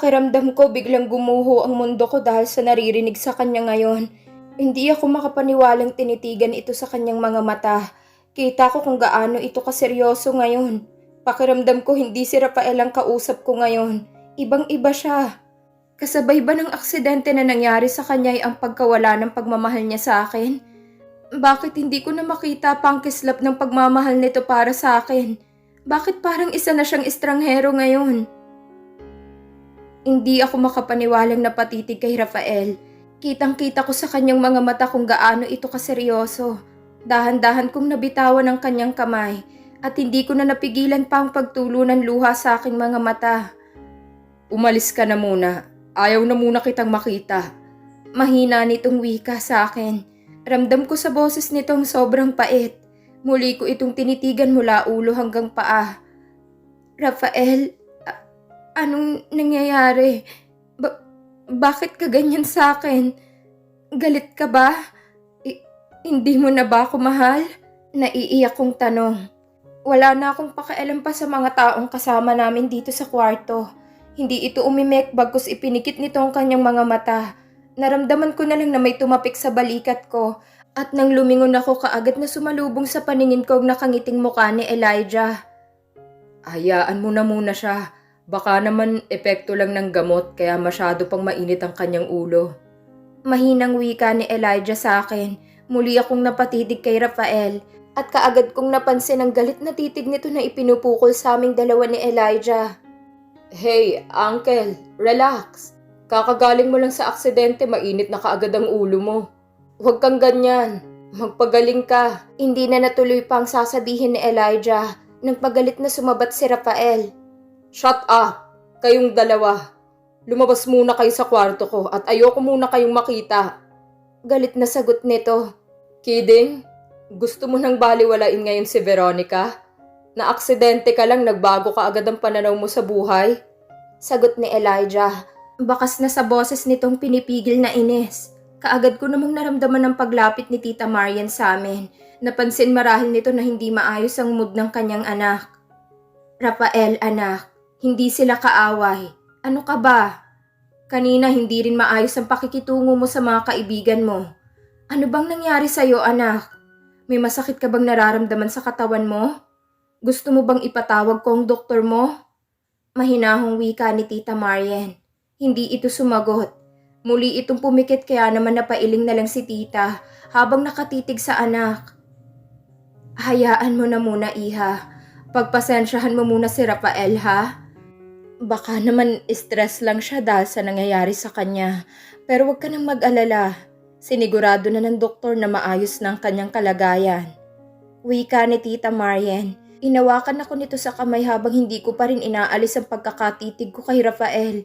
Pakiramdam ko biglang gumuho ang mundo ko dahil sa naririnig sa kanya ngayon. Hindi ako makapaniwalang tinitigan ito sa kanyang mga mata. Kita ko kung gaano ito kaseryoso ngayon. Pakiramdam ko hindi si Rafael ang kausap ko ngayon. Ibang-iba siya. Kasabay ba ng aksidente na nangyari sa kanya ay ang pagkawala ng pagmamahal niya sa akin? Bakit hindi ko na makita pa ang kislap ng pagmamahal nito para sa akin? Bakit parang isa na siyang estranghero ngayon? Hindi ako makapaniwalang napatitig kay Rafael. Kitang-kita ko sa kanyang mga mata kung gaano ito kaseryoso. Dahan-dahan kong nabitawan ang kanyang kamay at hindi ko na napigilan pa ang pagtulo ng luha sa aking mga mata. Umalis ka na muna. Ayaw na muna kitang makita. Mahina nitong wika sa akin. Ramdam ko sa boses nitong sobrang pait. Muli ko itong tinitigan mula ulo hanggang paa. Rafael, anong nangyayari? Ba- bakit ka ganyan sa akin? Galit ka ba? I- hindi mo na ba ako mahal? Naiiyak kong tanong. Wala na akong pakialam pa sa mga taong kasama namin dito sa kwarto. Hindi ito umimek bagkus ipinikit nito ang kanyang mga mata. Naramdaman ko na lang na may tumapik sa balikat ko at nang lumingon ako kaagad na sumalubong sa paningin ko ang nakangiting mukha ni Elijah. Hayaan mo na muna siya. Baka naman epekto lang ng gamot kaya masyado pang mainit ang kanyang ulo. Mahinang wika ni Elijah sa akin. Muli akong napatitig kay Rafael at kaagad kong napansin ang galit na titig nito na ipinupukol sa aming dalawa ni Elijah. Hey, uncle, relax. Kakagaling mo lang sa aksidente, mainit na kaagad ang ulo mo. Huwag kang ganyan. Magpagaling ka. Hindi na natuloy pa ang sasabihin ni Elijah nang pagalit na sumabat si Rafael. Shut up! Kayong dalawa. Lumabas muna kayo sa kwarto ko at ayoko muna kayong makita. Galit na sagot nito. Kidding? Gusto mo nang baliwalain ngayon si Veronica? Na aksidente ka lang nagbago ka agad ang pananaw mo sa buhay? Sagot ni Elijah. Bakas na sa boses nitong pinipigil na inis. Kaagad ko namang naramdaman ang paglapit ni Tita Marian sa amin. Napansin marahil nito na hindi maayos ang mood ng kanyang anak. Rafael, anak, hindi sila kaaway. Ano ka ba? Kanina hindi rin maayos ang pakikitungo mo sa mga kaibigan mo. Ano bang nangyari sa'yo, anak? May masakit ka bang nararamdaman sa katawan mo? Gusto mo bang ipatawag ko ang doktor mo? Mahinahong wika ni Tita Marian. Hindi ito sumagot. Muli itong pumikit kaya naman napailing na lang si tita habang nakatitig sa anak. Hayaan mo na muna, iha. Pagpasensyahan mo muna si Rafael, ha? Baka naman stress lang siya dahil sa nangyayari sa kanya. Pero huwag ka nang mag-alala. Sinigurado na ng doktor na maayos ng kanyang kalagayan. Wika ni Tita Marian. Inawakan ako nito sa kamay habang hindi ko pa rin inaalis ang pagkakatitig ko kay Rafael.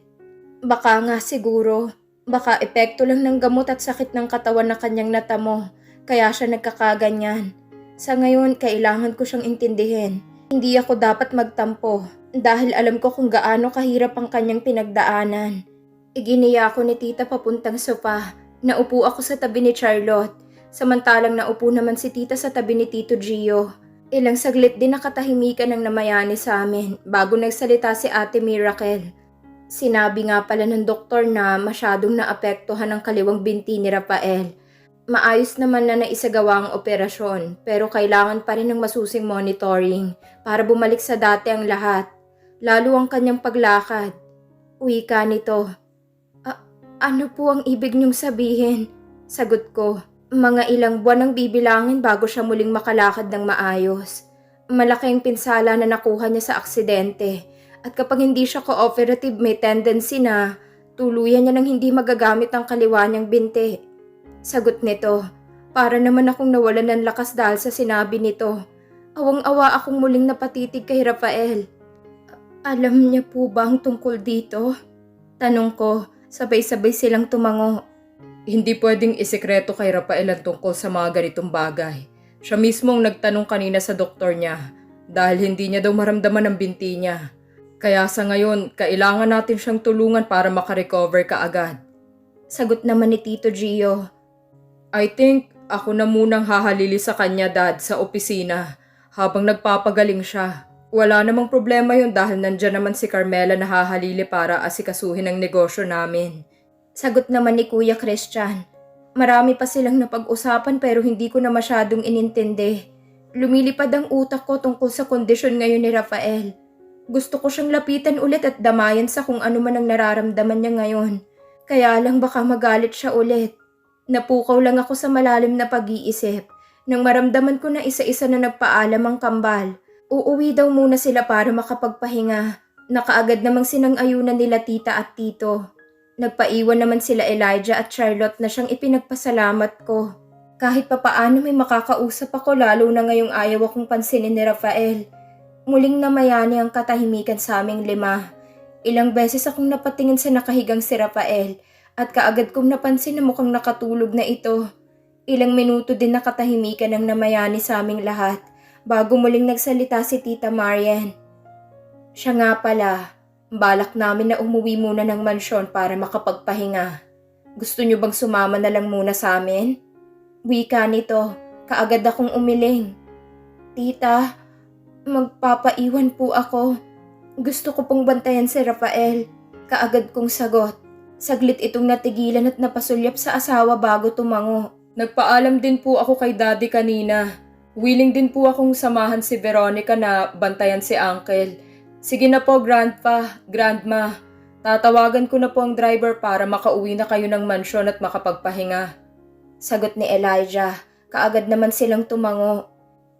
Baka nga siguro, baka epekto lang ng gamot at sakit ng katawan na kanyang natamo, kaya siya nagkakaganyan. Sa ngayon, kailangan ko siyang intindihin. Hindi ako dapat magtampo dahil alam ko kung gaano kahirap ang kanyang pinagdaanan. Iginiya ako ni tita papuntang sopa. Naupo ako sa tabi ni Charlotte. Samantalang naupo naman si tita sa tabi ni Tito Gio. Ilang saglit din nakatahimikan ang namayani sa amin bago nagsalita si ate Miracle. Sinabi nga pala ng doktor na masyadong naapektuhan ang kaliwang binti ni Rafael. Maayos naman na naisagawa ang operasyon pero kailangan pa rin ng masusing monitoring para bumalik sa dati ang lahat. Lalo ang kanyang paglakad. Uwi ka nito. "A- ano po ang ibig niyong sabihin? Sagot ko. Mga ilang buwan ang bibilangin bago siya muling makalakad ng maayos. Malaking pinsala na nakuha niya sa aksidente. At kapag hindi siya cooperative, may tendency na tuluyan niya nang hindi magagamit ang kaliwa niyang binti. Sagot nito, para naman akong nawalan ng lakas dahil sa sinabi nito. Awang-awa akong muling napatitig kay Rafael. Alam niya po ba ang tungkol dito? Tanong ko, sabay-sabay silang tumango. Hindi pwedeng isekreto kay Rafael ang tungkol sa mga ganitong bagay. Siya mismo ang nagtanong kanina sa doktor niya dahil hindi niya daw maramdaman ang binti niya. Kaya sa ngayon, kailangan natin siyang tulungan para makarecover kaagad. Sagot naman ni Tito Gio. I think ako na munang hahalili sa kanya dad sa opisina habang nagpapagaling siya. Wala namang problema yun dahil nandyan naman si Carmela na hahalili para asikasuhin ang negosyo namin. Sagot naman ni Kuya Christian. Marami pa silang napag-usapan pero hindi ko na masyadong inintindi. Lumilipad ang utak ko tungkol sa kondisyon ngayon ni Rafael. Gusto ko siyang lapitan ulit at damayan sa kung ano man ang nararamdaman niya ngayon. Kaya lang baka magalit siya ulit. Napukaw lang ako sa malalim na pag-iisip. Nang maramdaman ko na isa-isa na nagpaalam ang kambal, uuwi daw muna sila para makapagpahinga. Nakaagad namang sinang-ayunan nila tita at tito. Nagpaiwan naman sila Elijah at Charlotte na siyang ipinagpasalamat ko. Kahit papaano may makakausap ako lalo na ngayong ayaw akong pansinin ni Rafael. Muling namayani ang katahimikan sa aming lima. Ilang beses akong napatingin sa nakahigang si Rafael at kaagad kong napansin na mukhang nakatulog na ito. Ilang minuto din nakatahimikan ang namayani sa aming lahat bago muling nagsalita si Tita Marian. Siya nga pala, balak namin na umuwi muna ng mansyon para makapagpahinga. Gusto niyo bang sumama na lang muna sa amin? Wika nito, kaagad akong umiling. Tita, magpapaiwan po ako. Gusto ko pong bantayan si Rafael. Kaagad kong sagot. Saglit itong natigilan at napasulyap sa asawa bago tumango. Nagpaalam din po ako kay daddy kanina. Willing din po akong samahan si Veronica na bantayan si uncle. Sige na po, grandpa, grandma. Tatawagan ko na po ang driver para makauwi na kayo ng mansyon at makapagpahinga. Sagot ni Elijah. Kaagad naman silang tumango.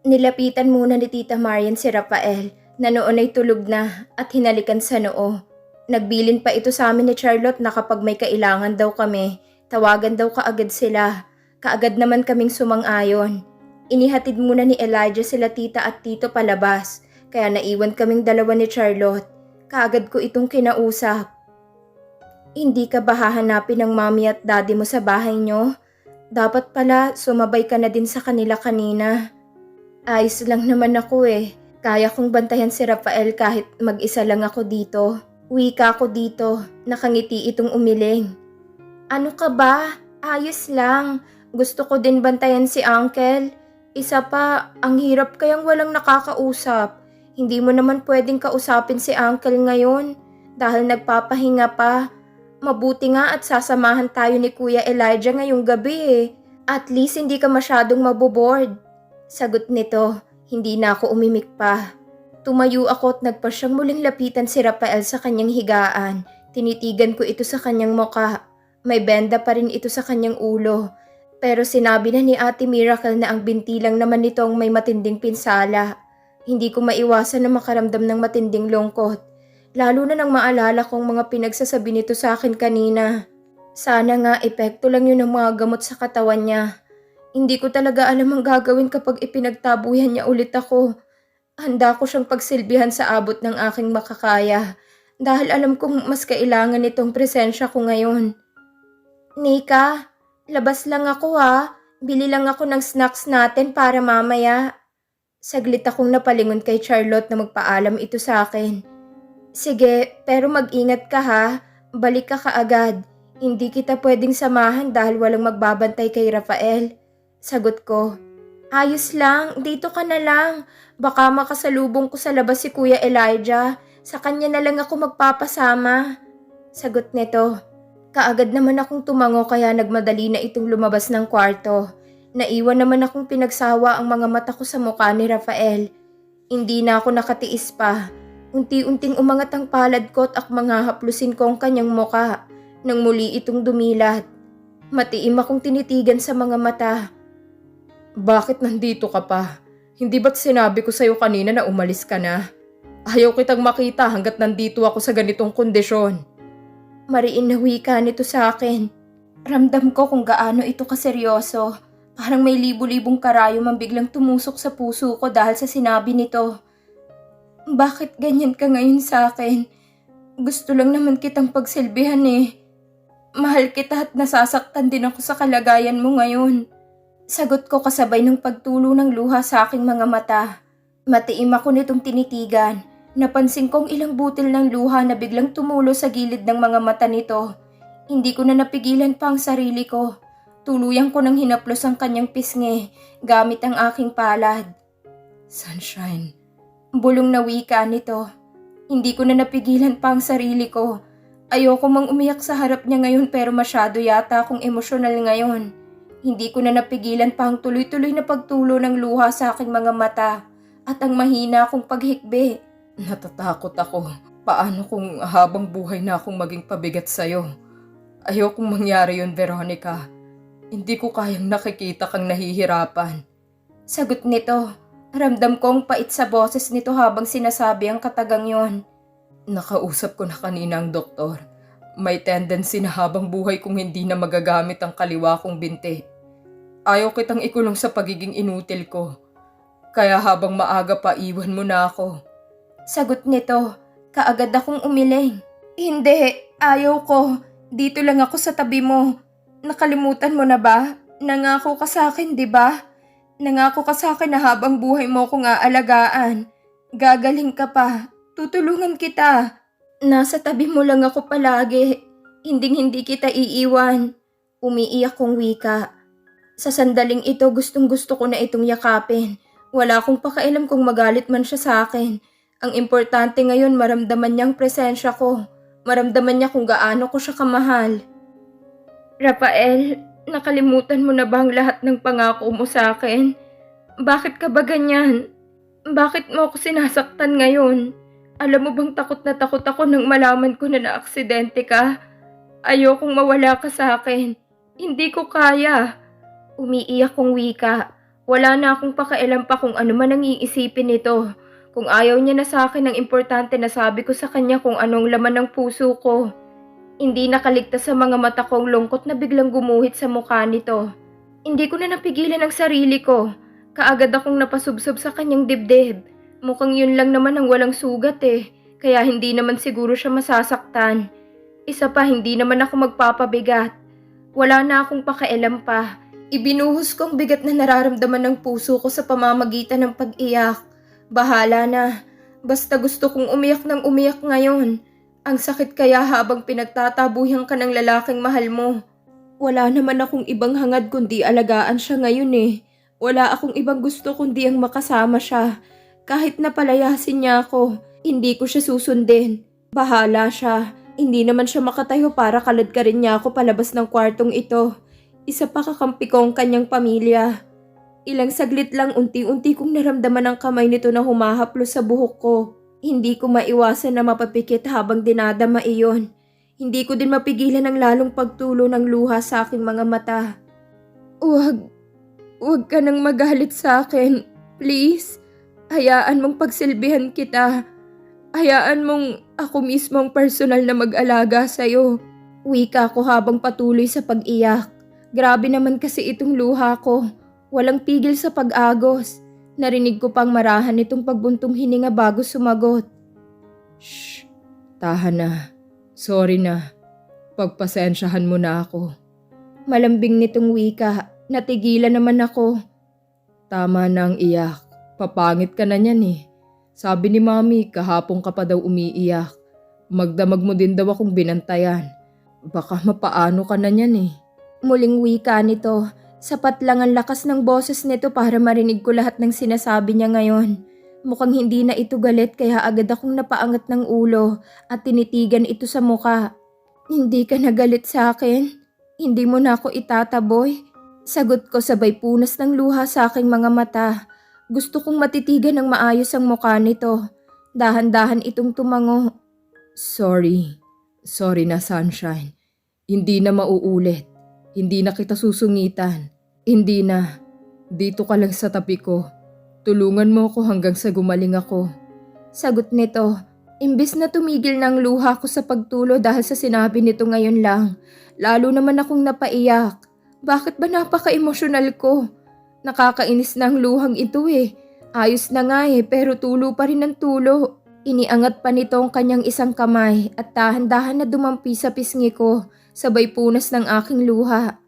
Nilapitan muna ni Tita Marian si Rafael na noon ay tulog na at hinalikan sa noo. Nagbilin pa ito sa amin ni Charlotte na kapag may kailangan daw kami, tawagan daw kaagad sila. Kaagad naman kaming sumang-ayon. Inihatid muna ni Elijah sila tita at tito palabas, kaya naiwan kaming dalawa ni Charlotte. Kaagad ko itong kinausap. Hindi ka ba hahanapin ng mami at daddy mo sa bahay nyo? Dapat pala sumabay ka na din sa kanila kanina. Ayos lang naman ako eh. Kaya kong bantayan si Rafael kahit mag-isa lang ako dito. Wika ako dito. Nakangiti itong umiling. Ano ka ba? Ayos lang. Gusto ko din bantayan si Uncle. Isa pa, ang hirap kayang walang nakakausap. Hindi mo naman pwedeng kausapin si Uncle ngayon dahil nagpapahinga pa. Mabuti nga at sasamahan tayo ni Kuya Elijah ngayong gabi eh. At least hindi ka masyadong maboboard. Sagot nito, hindi na ako umimik pa. Tumayo ako at nagpa siyang muling lapitan si Rafael sa kanyang higaan. Tinitigan ko ito sa kanyang muka. May benda pa rin ito sa kanyang ulo. Pero sinabi na ni Ate Miracle na ang binti lang naman nito ang may matinding pinsala. Hindi ko maiwasan na makaramdam ng matinding lungkot. Lalo na nang maalala kong mga pinagsasabi nito sa akin kanina. Sana nga epekto lang yun ng mga gamot sa katawan niya. Hindi ko talaga alam ang gagawin kapag ipinagtabuyan niya ulit ako. Handa ko siyang pagsilbihan sa abot ng aking makakaya dahil alam kong mas kailangan nitong presensya ko ngayon. Nika, labas lang ako ha. Bili lang ako ng snacks natin para mamaya. Saglit akong napalingon kay Charlotte na magpaalam ito sa akin. Sige, pero mag-ingat ka ha. Balik ka kaagad. Hindi kita pwedeng samahan dahil walang magbabantay kay Rafael. Sagot ko. Ayos lang, dito ka na lang. Baka makasalubong ko sa labas si Kuya Elijah. Sa kanya na lang ako magpapasama. Sagot nito. Kaagad naman akong tumango kaya nagmadali na itong lumabas ng kwarto. Naiwan naman akong pinagsawa ang mga mata ko sa mukha ni Rafael. Hindi na ako nakatiis pa. Unti-unting umangat ang palad ko at mga haplusin ko ang kanyang muka nang muli itong dumilat. Matiim akong tinitigan sa mga mata. Bakit nandito ka pa? Hindi ba't sinabi ko sa'yo kanina na umalis ka na? Ayaw kitang makita hanggat nandito ako sa ganitong kondisyon. Mariin na wika nito sa akin. Ramdam ko kung gaano ito kaseryoso. Parang may libu-libong karayom ang biglang tumusok sa puso ko dahil sa sinabi nito. Bakit ganyan ka ngayon sa akin? Gusto lang naman kitang pagsilbihan eh. Mahal kita at nasasaktan din ako sa kalagayan mo ngayon. Sagot ko kasabay ng pagtulo ng luha sa aking mga mata. Matiim ako nitong tinitigan. Napansin kong ilang butil ng luha na biglang tumulo sa gilid ng mga mata nito. Hindi ko na napigilan pa ang sarili ko. Tuluyan ko nang hinaplos ang kanyang pisngi gamit ang aking palad. Sunshine, Bulong na wika nito. Hindi ko na napigilan pa ang sarili ko. Ayoko mang umiyak sa harap niya ngayon pero masyado yata akong emosyonal ngayon. Hindi ko na napigilan pa ang tuloy-tuloy na pagtulo ng luha sa aking mga mata at ang mahina akong paghikbi. Natatakot ako. Paano kung habang buhay na akong maging pabigat sa'yo? Ayokong mangyari yun, Veronica. Hindi ko kayang nakikita kang nahihirapan. Sagot nito. Ramdam ko ang pait sa boses nito habang sinasabi ang katagang yon. Nakausap ko na kanina ang doktor. May tendency na habang buhay kong hindi na magagamit ang kaliwa kong binti. Ayaw kitang ikulong sa pagiging inutil ko. Kaya habang maaga pa iwan mo na ako. Sagot nito. Kaagad akong umiling. Hindi, ayaw ko. Dito lang ako sa tabi mo. Nakalimutan mo na ba? Nangako ka sa akin, di ba? Nangako ka sa akin na habang buhay mo kong aalagaan. Gagaling ka pa. Tutulungan kita. Nasa tabi mo lang ako palagi. Hinding hindi kita iiwan. Umiiyak kong wika. Sa sandaling ito gustong gusto ko na itong yakapin. Wala akong pakailam kung magalit man siya sa akin. Ang importante ngayon maramdaman niyang presensya ko. Maramdaman niya kung gaano ko siya kamahal. Rafael, nakalimutan mo na ba ang lahat ng pangako mo sa akin? Bakit ka ba ganyan? Bakit mo ako sinasaktan ngayon? Alam mo bang takot na takot ako nang malaman ko na naaksidente ka? Ayokong mawala ka sa akin. Hindi ko kaya. Umiiyak kong wika. Wala na akong pakialam pa kung ano man ang iisipin nito. Kung ayaw niya na sa akin ang importante na sabi ko sa kanya kung anong laman ng puso ko. Hindi nakaligtas sa mga mata kong lungkot na biglang gumuhit sa mukha nito. Hindi ko na napigilan ang sarili ko. Kaagad akong napasubsob sa kanyang dibdib. Mukhang yun lang naman ang walang sugat eh. Kaya hindi naman siguro siya masasaktan. Isa pa, hindi naman ako magpapabigat. Wala na akong pakialam pa. Ibinuhos kong bigat na nararamdaman ng puso ko sa pamamagitan ng pag-iyak. Bahala na. Basta gusto kong umiyak ng umiyak ngayon. Ang sakit kaya habang pinagtatabuhan ka ng lalaking mahal mo. Wala naman akong ibang hangad kundi alagaan siya ngayon eh. Wala akong ibang gusto kundi ang makasama siya. Kahit na palayasin niya ako, hindi ko siya susundin. Bahala siya. Hindi naman siya makatayo para kalad ka rin niya ako palabas ng kwartong ito. Isa pa kakampi ko ang kanyang pamilya. Ilang saglit lang unti-unti kong naramdaman ang kamay nito na humahaplo sa buhok ko. Hindi ko maiwasan na mapapikit habang dinadama iyon. Hindi ko din mapigilan ang lalong pagtulo ng luha sa aking mga mata. Huwag, huwag ka nang magalit sa akin. Please, hayaan mong pagsilbihan kita. Hayaan mong ako mismo ang personal na mag-alaga sa'yo. Wika ko habang patuloy sa pag-iyak. Grabe naman kasi itong luha ko. Walang pigil sa pag-agos. Narinig ko pang marahan itong pagbuntong hininga bago sumagot. Shh, tahan na. Sorry na. Pagpasensyahan mo na ako. Malambing nitong wika. Natigilan naman ako. Tama na ang iyak. Papangit ka na niyan eh. Sabi ni Mami, kahapon ka pa daw umiiyak. Magdamag mo din daw akong binantayan. Baka mapaano ka na niyan eh. Muling wika nito. Sapat lang ang lakas ng boses nito para marinig ko lahat ng sinasabi niya ngayon. Mukhang hindi na ito galit kaya agad akong napaangat ng ulo at tinitigan ito sa muka. Hindi ka nagalit sa akin? Hindi mo na ako itataboy? Sagot ko sabay punas ng luha sa aking mga mata. Gusto kong matitigan ng maayos ang mukha nito. Dahan-dahan itong tumango. Sorry. Sorry na, Sunshine. Hindi na mauulit. Hindi na kita susungitan. Hindi na. Dito ka lang sa tabi ko. Tulungan mo ako hanggang sa gumaling ako. Sagot nito, imbis na tumigil ng luha ko sa pagtulo dahil sa sinabi nito ngayon lang, lalo naman akong napaiyak. Bakit ba napaka-emosyonal ko? Nakakainis na ang luhang ito eh. Ayos na nga eh, pero tulo pa rin ang tulo. Iniangat pa nito ang kanyang isang kamay at dahan-dahan na dumampi sa pisngi ko, sabay punas ng aking luha.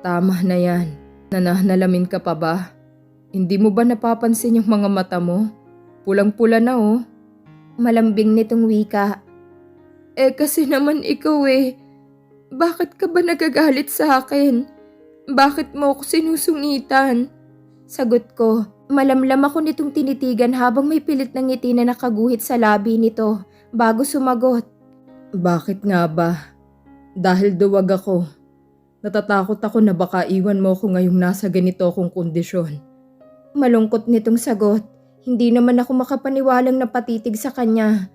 Tama na yan. Nanahnalamin ka pa ba? Hindi mo ba napapansin yung mga mata mo? Pulang-pula na oh. Malambing nitong wika. Eh kasi naman ikaw eh. Bakit ka ba nagagalit sa akin? Bakit mo ako sinusungitan? Sagot ko, Malamlam ako nitong tinitigan habang may pilit na ngiti na nakaguhit sa labi nito bago sumagot. Bakit nga ba? Dahil duwag ako. Natatakot ako na baka iwan mo ako ngayong nasa ganito akong kondisyon. Malungkot nitong sagot. Hindi naman ako makapaniwalang napatitig sa kanya.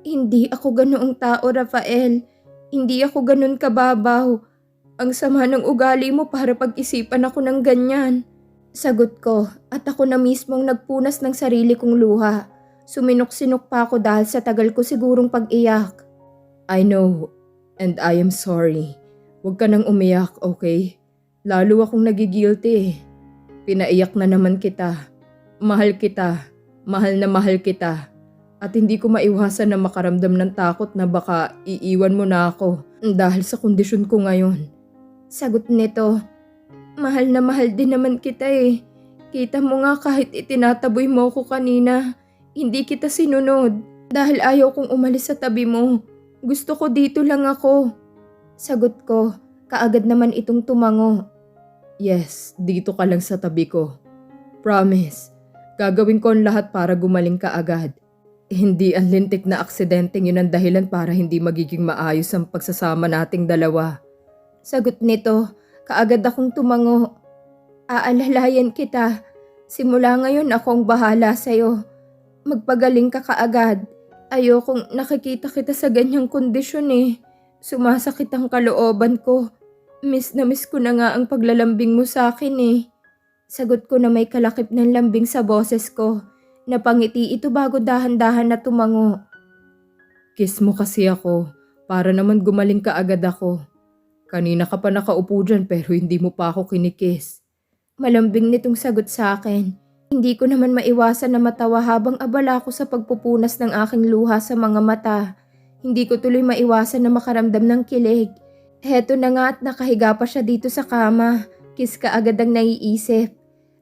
Hindi ako ganoong tao, Rafael. Hindi ako ganun kababaw. Ang sama ng ugali mo para pag-isipan ako ng ganyan. Sagot ko at ako na mismong nagpunas ng sarili kong luha. Suminok-sinok pa ako dahil sa tagal ko sigurong pag-iyak. I know, and I am sorry. Huwag ka nang umiyak, okay? Lalo akong nagigilty. Pinaiyak na naman kita. Mahal kita. Mahal na mahal kita. At hindi ko maiwasan na makaramdam ng takot na baka iiwan mo na ako dahil sa kondisyon ko ngayon. Sagot nito, mahal na mahal din naman kita eh. Kita mo nga kahit itinataboy mo ko kanina, hindi kita sinunod dahil ayaw kong umalis sa tabi mo. Gusto ko dito lang ako. Sagot ko, kaagad naman itong tumango. Yes, dito ka lang sa tabi ko. Promise, gagawin ko ang lahat para gumaling ka agad. Hindi ang lintik na aksidenteng yun ang dahilan para hindi magiging maayos ang pagsasama nating dalawa. Sagot nito, kaagad akong tumango. Aalalayan kita. Simula ngayon ako ang bahala sa'yo. Magpagaling ka kaagad. Ayokong nakikita kita sa ganyang kondisyon eh. Sumasakit ang kalooban ko. Miss na miss ko na nga ang paglalambing mo sa akin eh. Sagot ko na may kalakip ng lambing sa boses ko. Napangiti ito bago dahan-dahan na tumango. Kiss mo kasi ako, para naman gumaling ka agad ako. Kanina ka pa nakaupo dyan pero hindi mo pa ako kinikiss. Malambing nitong sagot sa akin. Hindi ko naman maiwasan na matawa habang abala ako sa pagpupunas ng aking luha sa mga mata. Hindi ko tuloy maiwasan na makaramdam ng kilig. Heto na nga at nakahiga pa siya dito sa kama. Kiss ka agad ang naiisip.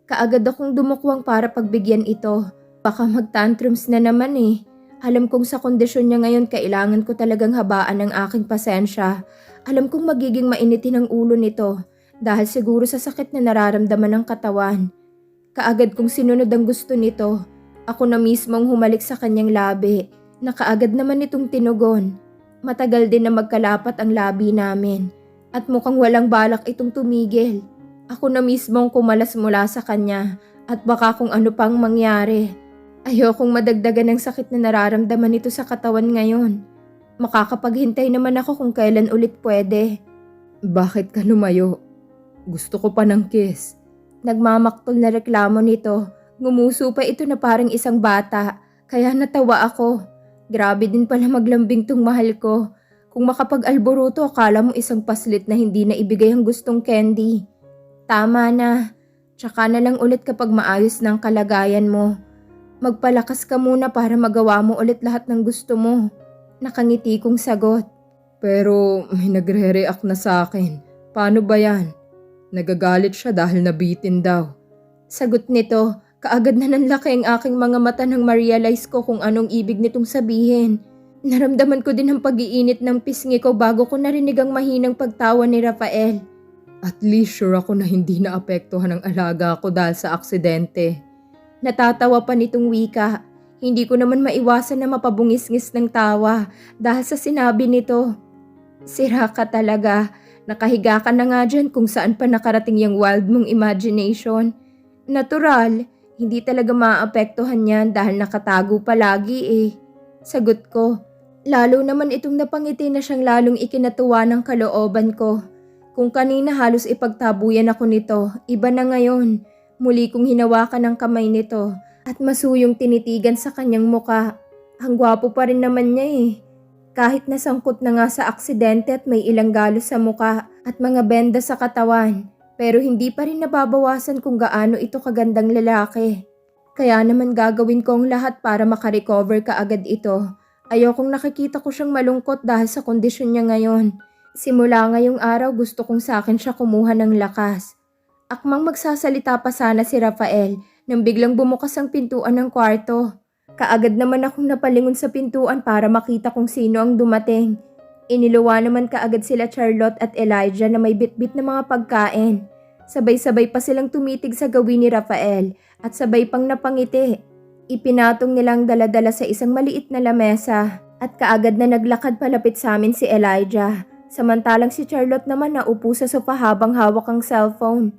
Kaagad akong dumukwang para pagbigyan ito. Baka mag-tantrums na naman eh. Alam kong sa kondisyon niya ngayon kailangan ko talagang habaan ang aking pasensya. Alam kong magiging mainitin ang ulo nito dahil siguro sa sakit na nararamdaman ng katawan. Kaagad kong sinunod ang gusto nito. Ako na mismong humalik sa kanyang labi na kaagad naman itong tinugon. Matagal din na magkalapat ang labi namin at mukhang walang balak itong tumigil. Ako na mismong kumalas mula sa kanya at baka kung ano pang mangyari. Ayokong madagdagan ng sakit na nararamdaman nito sa katawan ngayon. Makakapaghintay naman ako kung kailan ulit pwede. Bakit ka lumayo? Gusto ko pa ng kiss. Nagmamaktol na reklamo nito. Ngumuso pa ito na parang isang bata. Kaya natawa ako. Grabe din pala maglambing tong mahal ko. Kung makapag-alboruto, akala mo isang paslit na hindi na ibigay ang gustong candy. Tama na. Tsaka na lang ulit kapag maayos ng kalagayan mo. Magpalakas ka muna para magawa mo ulit lahat ng gusto mo. Nakangiti kong sagot. Pero may nagre-react na sa akin. Paano ba yan? Nagagalit siya dahil nabitin daw. Sagot nito, kaagad na nanlaki ang aking mga mata nang ma-realize ko kung anong ibig nitong sabihin. Naramdaman ko din ang pag-iinit ng pisngi ko bago ko narinig ang mahinang pagtawa ni Rafael. At least sure ako na hindi naapektuhan ang alaga ko dahil sa aksidente. Natatawa pa nitong wika. Hindi ko naman maiwasan na mapabungis-ngis ng tawa dahil sa sinabi nito. Sira ka talaga. Nakahiga ka na nga dyan kung saan pa nakarating yung wild mong imagination. Natural, hindi talaga maapektuhan yan dahil nakatago palagi eh. Sagot ko. Lalo naman itong napangiti na siyang lalong ikinatuwa ng kalooban ko. Kung kanina halos ipagtabuyan ako nito, iba na ngayon. Muli kong hinawakan ang kamay nito at masuyong tinitigan sa kanyang muka. Ang gwapo pa rin naman niya eh. Kahit nasangkot na nga sa aksidente at may ilang galos sa muka at mga benda sa katawan, pero hindi pa rin nababawasan kung gaano ito kagandang lalaki. Kaya naman gagawin ko ang lahat para makarecover ka agad ito. Ayokong nakikita ko siyang malungkot dahil sa kondisyon niya ngayon. Simula ngayong araw gusto kong sa akin siya kumuha ng lakas. Akmang magsasalita pa sana si Rafael nang biglang bumukas ang pintuan ng kwarto. Kaagad naman akong napalingon sa pintuan para makita kung sino ang dumating. Iniluwa naman kaagad sila Charlotte at Elijah na may bitbit na mga pagkain. Sabay-sabay pa silang tumitig sa gawin ni Rafael at sabay pang napangiti. Ipinatong nilang daladala sa isang maliit na lamesa at kaagad na naglakad palapit sa amin si Elijah. Samantalang si Charlotte naman naupo sa sopa habang hawak ang cellphone.